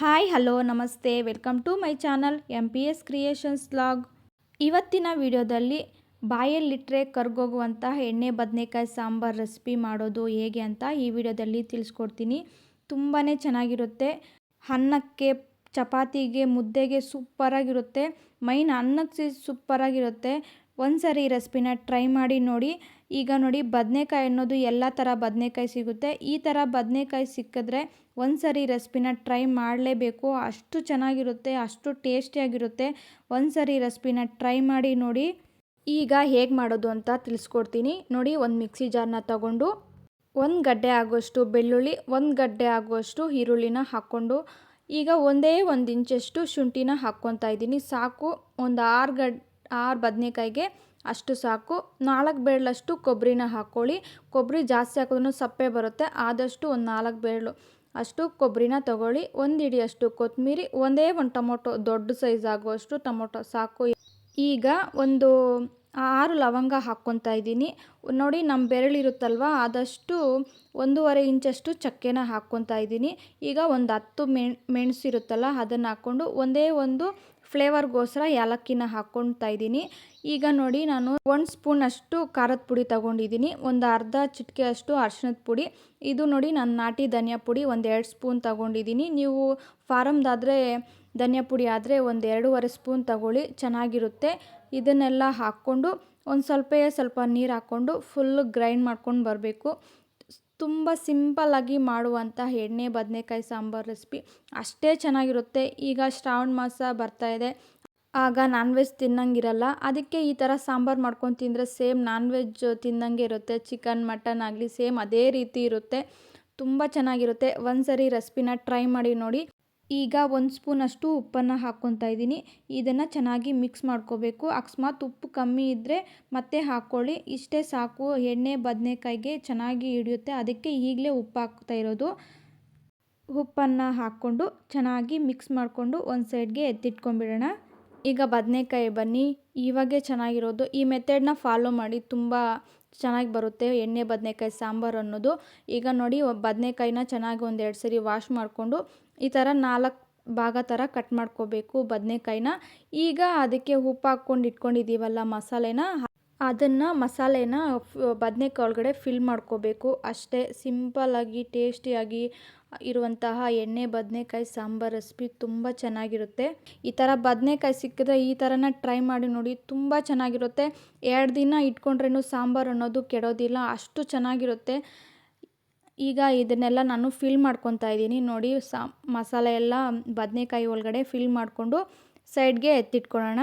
Hi, hello, ನಮಸ್ತೆ. Welcome to my channel M P S creations log ಇವತ್ತಿನ ವಿಡಿಯೋದಲ್ಲಿ ಬಾಯಲ್ಲಿಟ್ಟರೆ ಕರ್ಗೋಗುವಂತಹ ಎಣ್ಣೆ, ಬದನೆಕಾಯಿ ಸಾಂಬಾರು ರೆಸಿಪಿ ಮಾಡೋದು ಹೇಗೆ ಅಂತ ಈ ವಿಡಿಯೋದಲ್ಲಿ ತಿಳಿಸ್ಕೊಡ್ತೀನಿ. ತುಂಬಾ ಚೆನ್ನಾಗಿರುತ್ತೆ. ಅನ್ನಕ್ಕೆ, ಚಪಾತಿಗೆ, ಮುದ್ದೆಗೆ ಸೂಪರಾಗಿರುತ್ತೆ. ಮೈನ್ ಅನ್ನಕ್ಕೆ ಸೂಪರಾಗಿರುತ್ತೆ. ಒಂದು ಸರಿ ಈ ರೆಸಿಪಿನ ಟ್ರೈ ಮಾಡಿ ನೋಡಿ. ಈಗ ನೋಡಿ ಬದನೆಕಾಯಿ ಅನ್ನೋದು ಎಲ್ಲ ಥರ ಬದನೆಕಾಯಿ ಸಿಗುತ್ತೆ. ಈ ಥರ ಬದನೆಕಾಯಿ ಸಿಕ್ಕಿದ್ರೆ ಒಂದು ಸರಿ ರೆಸಿಪಿನ ಟ್ರೈ ಮಾಡಲೇಬೇಕು. ಅಷ್ಟು ಚೆನ್ನಾಗಿರುತ್ತೆ, ಅಷ್ಟು ಟೇಸ್ಟಿಯಾಗಿರುತ್ತೆ ಒಂದು ಸರಿ ರೆಸಿಪಿನ ಟ್ರೈ ಮಾಡಿ ನೋಡಿ ಈಗ ಹೇಗೆ ಮಾಡೋದು ಅಂತ ತಿಳಿಸ್ಕೊಡ್ತೀನಿ. ನೋಡಿ ಒಂದು ಮಿಕ್ಸಿ ಜಾರ್ನ ತಗೊಂಡು ಒಂದು ಗಡ್ಡೆ ಆಗುವಷ್ಟು ಬೆಳ್ಳುಳ್ಳಿ, ಒಂದು ಗಡ್ಡೆ ಆಗುವಷ್ಟು ಈರುಳ್ಳಿನ ಹಾಕ್ಕೊಂಡು ಈಗ ಒಂದೇ ಒಂದು ಇಂಚಷ್ಟು ಶುಂಠಿನ ಹಾಕ್ಕೊತಾ ಇದ್ದೀನಿ. ಸಾಕು, ಒಂದು ಆರು ಗಡ್, ಆರು ಬದನೆಕಾಯಿಗೆ ಅಷ್ಟು ಸಾಕು. ನಾಲ್ಕು ಬೇಳಷ್ಟು ಕೊಬ್ಬರಿನ ಹಾಕ್ಕೊಳ್ಳಿ ಕೊಬ್ಬರಿ ಜಾಸ್ತಿ ಹಾಕಿದ್ರೂ ಸಪ್ಪೆ ಬರುತ್ತೆ. ಆದಷ್ಟು ಒಂದು ನಾಲ್ಕು ಬೇಳು ಅಷ್ಟು ಕೊಬ್ಬರಿನ ತಗೊಳ್ಳಿ. ಒಂದು ಹಿಡಿಯಷ್ಟು ಕೊತ್ತಂಬರಿ ಒಂದೇ ಒಂದು ಟೊಮೊಟೊ, ದೊಡ್ಡ ಸೈಜ್ ಆಗುವಷ್ಟು ಟೊಮೊಟೊ ಸಾಕು. ಈಗ ಒಂದು ಆರು ಲವಂಗ ಹಾಕ್ಕೊತಾ ಇದ್ದೀನಿ. ನೋಡಿ ನಮ್ಮ ಬೆರಳಿರುತ್ತಲ್ವ ಆದಷ್ಟು ಒಂದೂವರೆ ಇಂಚಷ್ಟು ಚಕ್ಕೆನ ಹಾಕ್ಕೊತಾ ಇದ್ದೀನಿ. ಈಗ ಒಂದು ಹತ್ತು ಮೆಣ್ ಮೆಣಸಿರುತ್ತಲ್ಲ ಅದನ್ನು ಹಾಕ್ಕೊಂಡು ಒಂದೇ ಒಂದು ಫ್ಲೇವರ್ಗೋಸ್ಕರ ಏಲಕ್ಕಿನ ಹಾಕ್ಕೊಳ್ತಾ ಇದ್ದೀನಿ. ಈಗ ನೋಡಿ ನಾನು ಒಂದು ಸ್ಪೂನ್ ಅಷ್ಟು ಖಾರದ ಪುಡಿ ತಗೊಂಡಿದ್ದೀನಿ. ಒಂದು ಅರ್ಧ ಚಿಟಿಕೆ ಅಷ್ಟು ಅರ್ಶಿಣದ ಪುಡಿ. ಇದು ನೋಡಿ ನಾನು ನಾಟಿ ಧನಿಯಾ ಪುಡಿ ಒಂದು ಎರಡು ಸ್ಪೂನ್ ತಗೊಂಡಿದ್ದೀನಿ. ನೀವು ಫಾರಮ್ದಾದರೆ ಧನಿಯಾ ಪುಡಿ ಆದರೆ ಒಂದು ಎರಡೂವರೆ ಸ್ಪೂನ್ ತಗೊಳ್ಳಿ, ಚೆನ್ನಾಗಿರುತ್ತೆ. ಇದನ್ನೆಲ್ಲ ಹಾಕ್ಕೊಂಡು ಒಂದು ಸ್ವಲ್ಪ ಸ್ವಲ್ಪ ನೀರು ಹಾಕ್ಕೊಂಡು ಫುಲ್ ಗ್ರೈಂಡ್ ಮಾಡ್ಕೊಂಡು ಬರಬೇಕು. ತುಂಬ ಸಿಂಪಲ್ಲಾಗಿ ಮಾಡುವಂಥ ಎಣ್ಣೆ, ಬದನೆಕಾಯಿ ಸಾಂಬಾರು ರೆಸಿಪಿ ಅಷ್ಟೇ ಚೆನ್ನಾಗಿರುತ್ತೆ. ಈಗ ಶ್ರಾವಣ ಮಾಸ ಬರ್ತಾಯಿದೆ ಆಗ ನಾನ್ ವೆಜ್ ತಿನ್ನಂಗಿರಲ್ಲ ಅದಕ್ಕೆ ಈ ಥರ ಸಾಂಬಾರು ಮಾಡ್ಕೊಂಡು ತಿಂದರೆ ಸೇಮ್ ನಾನ್ ವೆಜ್ ತಿನ್ನಂಗೆ ಇರುತ್ತೆ. ಚಿಕನ್, ಮಟನ್ ಆಗಲಿ ಸೇಮ್ ಅದೇ ರೀತಿ ಇರುತ್ತೆ. ತುಂಬ ಚೆನ್ನಾಗಿರುತ್ತೆ. ಒಂದು ಸರಿ ರೆಸಿಪಿನ ಟ್ರೈ ಮಾಡಿ ನೋಡಿ. ಈಗ ಒಂದು ಸ್ಪೂನಷ್ಟು ಉಪ್ಪನ್ನು ಹಾಕ್ಕೊತಾ ಇದ್ದೀನಿ. ಇದನ್ನು ಚೆನ್ನಾಗಿ ಮಿಕ್ಸ್ ಮಾಡ್ಕೋಬೇಕು. ಅಕಸ್ಮಾತ್ ಉಪ್ಪು ಕಮ್ಮಿ ಇದ್ದರೆ ಮತ್ತೆ ಹಾಕ್ಕೊಳ್ಳಿ ಇಷ್ಟೇ ಸಾಕು. ಎಣ್ಣೆ, ಬದನೆಕಾಯಿಗೆ ಚೆನ್ನಾಗಿ ಹಿಡಿಯುತ್ತೆ. ಅದಕ್ಕೆ ಈಗಲೇ ಉಪ್ಪು ಹಾಕ್ತಾ ಇರೋದು. ಉಪ್ಪನ್ನು ಹಾಕ್ಕೊಂಡು ಚೆನ್ನಾಗಿ ಮಿಕ್ಸ್ ಮಾಡಿಕೊಂಡು ಒಂದು ಸೈಡ್ಗೆ ಎತ್ತಿಟ್ಕೊಂಡ್ಬಿಡೋಣ. ಈಗ ಬದನೆಕಾಯಿ ಬನ್ನಿ. ಇವಾಗೆ ಚೆನ್ನಾಗಿರೋದು. ಈ ಮೆಥಡ್ನ ಫಾಲೋ ಮಾಡಿ ತುಂಬ ಚೆನ್ನಾಗಿ ಬರುತ್ತೆ ಎಣ್ಣೆ, ಬದನೆಕಾಯಿ, ಸಾಂಬಾರು ಅನ್ನೋದು. ಈಗ ನೋಡಿ, ಬದನೆಕಾಯಿನ ಚೆನ್ನಾಗಿ ಒಂದೆರಡು ಸರಿ ವಾಶ್ ಮಾಡಿಕೊಂಡು ಈ ಥರ ನಾಲ್ಕು ಭಾಗ ಥರ ಕಟ್ ಮಾಡ್ಕೋಬೇಕು ಬದನೇಕಾಯಿನ. ಈಗ ಅದಕ್ಕೆ ಉಪ್ಪು ಹಾಕ್ಕೊಂಡು ಇಟ್ಕೊಂಡಿದ್ದೀವಲ್ಲ ಮಸಾಲೆನ, ಅದನ್ನು ಮಸಾಲೆನ ಬದನೇಕಾಯಿ ಒಳಗಡೆ ಫಿಲ್ ಮಾಡ್ಕೋಬೇಕು. ಅಷ್ಟೇ ಸಿಂಪಲ್ಲಾಗಿ ಟೇಸ್ಟಿಯಾಗಿ ಇರುವಂತಹ ಎಣ್ಣೆ, ಬದನೆಕಾಯಿ, ಸಾಂಬಾರು ರೆಸಿಪಿ ತುಂಬ ಚೆನ್ನಾಗಿರುತ್ತೆ. ಈ ಥರ ಬದನೆಕಾಯಿ ಸಿಕ್ಕಿದ್ರೆ ಈ ಥರನ ಟ್ರೈ ಮಾಡಿ ನೋಡಿ ತುಂಬ ಚೆನ್ನಾಗಿರುತ್ತೆ. ಎರಡು ದಿನ ಇಟ್ಕೊಂಡ್ರೂ ಸಾಂಬಾರು ಅನ್ನೋದು ಕೆಡೋದಿಲ್ಲ, ಅಷ್ಟು ಚೆನ್ನಾಗಿರುತ್ತೆ. ಈಗ ಇದನ್ನೆಲ್ಲ ನಾನು ಫಿಲ್ ಮಾಡ್ಕೊತಾ ಇದ್ದೀನಿ. ನೋಡಿ, ಸಾ, ಮಸಾಲೆ ಎಲ್ಲ ಬದನೆಕಾಯಿ ಒಳಗಡೆ ಫಿಲ್ ಮಾಡಿಕೊಂಡು ಸೈಡ್ಗೆ ಎತ್ತಿಟ್ಕೊಳ್ಳೋಣ.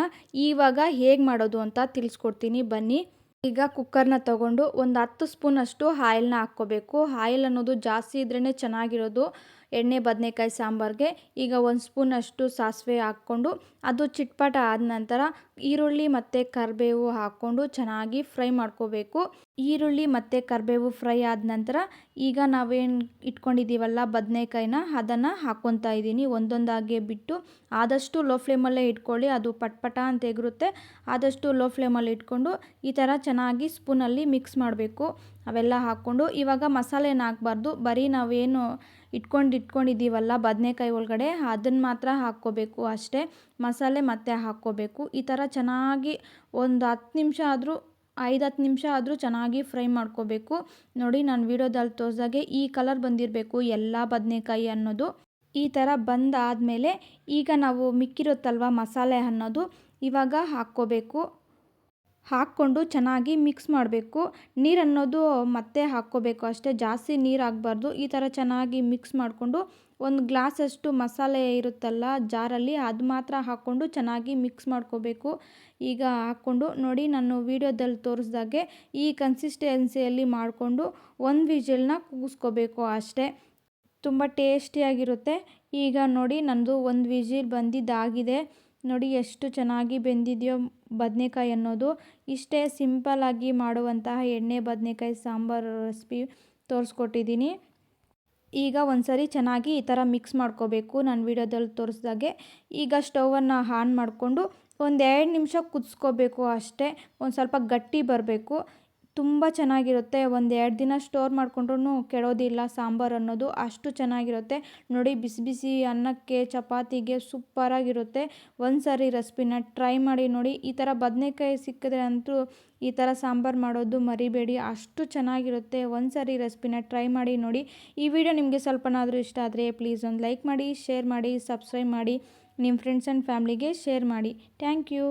ಈವಾಗ ಹೇಗೆ ಮಾಡೋದು ಅಂತ ತಿಳಿಸ್ಕೊಡ್ತೀನಿ. ಬನ್ನಿ. ಈಗ ಕುಕ್ಕರ್ನ ತಗೊಂಡು ಒಂದು ಹತ್ತು ಸ್ಪೂನಷ್ಟು ಆಯಿಲ್ನ ಹಾಕ್ಕೋಬೇಕು. ಆಯಿಲ್ ಅನ್ನೋದು ಜಾಸ್ತಿ ಇದ್ರೇ ಚೆನ್ನಾಗಿರೋದು ಎಣ್ಣೆ, ಬದನೆಕಾಯಿ, ಸಾಂಬಾರಿಗೆ. ಈಗ ಒಂದು ಸ್ಪೂನಷ್ಟು ಸಾಸಿವೆ ಹಾಕ್ಕೊಂಡು ಅದು ಚಿಟ್ಪಟ ಆದ ನಂತರ ಈರುಳ್ಳಿ ಮತ್ತು ಕರಿಬೇವು ಹಾಕ್ಕೊಂಡು ಚೆನ್ನಾಗಿ ಫ್ರೈ ಮಾಡ್ಕೋಬೇಕು. ಈರುಳ್ಳಿ ಮತ್ತು ಕರಿಬೇವು ಫ್ರೈ ಆದ ನಂತರ ಈಗ ನಾವೇನು ಇಟ್ಕೊಂಡಿದ್ದೀವಲ್ಲ ಬದನೇಕಾಯಿನ, ಅದನ್ನು ಹಾಕ್ಕೊತಾ ಇದ್ದೀನಿ. ಒಂದೊಂದಾಗೆ ಬಿಟ್ಟು ಆದಷ್ಟು ಲೋ ಫ್ಲೇಮಲ್ಲೇ ಇಟ್ಕೊಳ್ಳಿ, ಅದು ಪಟ್ಪಟ ಅಂತ ಎಗರುತ್ತೆ. ಆದಷ್ಟು ಲೋ ಫ್ಲೇಮಲ್ಲಿ ಇಟ್ಕೊಂಡು ಈ ಥರ ಚೆನ್ನಾಗಿ ಸ್ಪೂನಲ್ಲಿ ಮಿಕ್ಸ್ ಮಾಡಬೇಕು. ಅವೆಲ್ಲ ಹಾಕ್ಕೊಂಡು ಇವಾಗ ಮಸಾಲೆನ ಹಾಕಬಾರ್ದು. ಬರೀ ನಾವೇನು ಇಟ್ಕೊಂಡು ಇಟ್ಕೊಂಡಿದ್ದೀವಲ್ಲ ಬದನೆಕಾಯಿ ಒಳಗಡೆ ಅದನ್ನು ಮಾತ್ರ ಹಾಕ್ಕೋಬೇಕು ಅಷ್ಟೇ. ಮಸಾಲೆ ಮತ್ತೆ ಹಾಕ್ಕೋಬೇಕು. ಈ ಥರ ಚೆನ್ನಾಗಿ ಒಂದು ಹತ್ತು ನಿಮಿಷ ಆದರೂ, ಐದು ಹತ್ತು ನಿಮಿಷ ಆದರೂ ಚೆನ್ನಾಗಿ ಫ್ರೈ ಮಾಡ್ಕೋಬೇಕು. ನೋಡಿ, ನಾನು ವಿಡಿಯೋದಲ್ಲಿ ತೋರಿಸ್ದಾಗೆ ಈ ಕಲರ್ ಬಂದಿರಬೇಕು, ಎಲ್ಲ ಬದನೆಕಾಯಿ ಅನ್ನೋದು. ಈ ಥರ ಬಂದಾದಮೇಲೆ ಈಗ ನಾವು ಮಿಕ್ಕಿರುತ್ತಲ್ವ ಮಸಾಲೆ ಅನ್ನೋದು, ಇವಾಗ ಹಾಕ್ಕೋಬೇಕು. ಹಾಕ್ಕೊಂಡು ಚೆನ್ನಾಗಿ ಮಿಕ್ಸ್ ಮಾಡಬೇಕು. ನೀರು ಅನ್ನೋದು ಮತ್ತೆ ಹಾಕ್ಕೋಬೇಕು ಅಷ್ಟೇ. ಜಾಸ್ತಿ ನೀರು ಆಗಬಾರ್ದು. ಈ ಥರ ಚೆನ್ನಾಗಿ ಮಿಕ್ಸ್ ಮಾಡಿಕೊಂಡು ಒಂದು ಗ್ಲಾಸಷ್ಟು ಮಸಾಲೆ ಇರುತ್ತಲ್ಲ ಜಾರಲ್ಲಿ, ಅದು ಮಾತ್ರ ಹಾಕ್ಕೊಂಡು ಚೆನ್ನಾಗಿ ಮಿಕ್ಸ್ ಮಾಡ್ಕೋಬೇಕು. ಈಗ ಹಾಕ್ಕೊಂಡು ನೋಡಿ ನಾನು ವೀಡಿಯೋದಲ್ಲಿ ತೋರಿಸ್ದಾಗೆ ಈ ಕನ್ಸಿಸ್ಟೆನ್ಸಿಯಲ್ಲಿ ಮಾಡಿಕೊಂಡು ಒಂದು ವಿಜಿಲ್ನ ಕೂಗಿಸ್ಕೋಬೇಕು ಅಷ್ಟೇ. ತುಂಬ ಟೇಸ್ಟಿಯಾಗಿರುತ್ತೆ ಈಗ ನೋಡಿ ನನ್ನದು ಒಂದು ವಿಜಿಲ್ ಬಂದಿದ್ದಾಗಿದೆ. ನೋಡಿ ಎಷ್ಟು ಚೆನ್ನಾಗಿ ಬೆಂದಿದೆಯೋ ಬದನೆಕಾಯಿ ಅನ್ನೋದು. ಇಷ್ಟೇ ಸಿಂಪಲ್ಲಾಗಿ ಮಾಡುವಂತಹ ಎಣ್ಣೆ, ಬದನೆಕಾಯಿ, ಸಾಂಬಾರು ರೆಸಿಪಿ ತೋರಿಸ್ಕೊಟ್ಟಿದ್ದೀನಿ. ಈಗ ಒಂದ್ಸರಿ ಚೆನ್ನಾಗಿ ಈ ಥರ ಮಿಕ್ಸ್ ಮಾಡ್ಕೋಬೇಕು ನಾನು ವಿಡಿಯೋದಲ್ಲಿ ತೋರಿಸ್ದಾಗೆ. ಈಗ ಸ್ಟವನ್ನು ಆನ್ ಮಾಡಿಕೊಂಡು ಒಂದು ಎರಡು ನಿಮಿಷ ಕುದಿಸ್ಕೋಬೇಕು ಅಷ್ಟೇ. ಒಂದು ಸ್ವಲ್ಪ ಗಟ್ಟಿ ಬರಬೇಕು. ತುಂಬ ಚೆನ್ನಾಗಿರುತ್ತೆ. ಒಂದು ಎರಡು ದಿನ ಸ್ಟೋರ್ ಮಾಡಿಕೊಂಡ್ರೂ ಕೆಡೋದಿಲ್ಲ ಸಾಂಬಾರು ಅನ್ನೋದು. ಅಷ್ಟು ಚೆನ್ನಾಗಿರುತ್ತೆ. ನೋಡಿ, ಬಿಸಿ ಬಿಸಿ ಅನ್ನಕ್ಕೆ, ಚಪಾತಿಗೆ ಸೂಪರಾಗಿರುತ್ತೆ. ಒಂದು ಸಾರಿ ರೆಸಿಪಿನ ಟ್ರೈ ಮಾಡಿ ನೋಡಿ. ಈ ಥರ ಬದನೆಕಾಯಿ ಸಿಕ್ಕಿದ್ರೆ ಅಂತೂ ಈ ಥರ ಸಾಂಬಾರು ಮಾಡೋದು ಮರಿಬೇಡಿ. ಅಷ್ಟು ಚೆನ್ನಾಗಿರುತ್ತೆ. ಒಂದು ಸಾರಿ ರೆಸಿಪಿನ ಟ್ರೈ ಮಾಡಿ ನೋಡಿ. ಈ ವಿಡಿಯೋ ನಿಮಗೆ ಸ್ವಲ್ಪನಾದರೂ ಇಷ್ಟ ಆದರೆ ಪ್ಲೀಸ್ ಒಂದು ಲೈಕ್ ಮಾಡಿ ಶೇರ್ ಮಾಡಿ ಸಬ್ಸ್ಕ್ರೈಬ್ ಮಾಡಿ. ನಿಮ್ಮ ಫ್ರೆಂಡ್ಸ್ ಆ್ಯಂಡ್ ಫ್ಯಾಮ್ಲಿಗೆ ಶೇರ್ ಮಾಡಿ. Thank you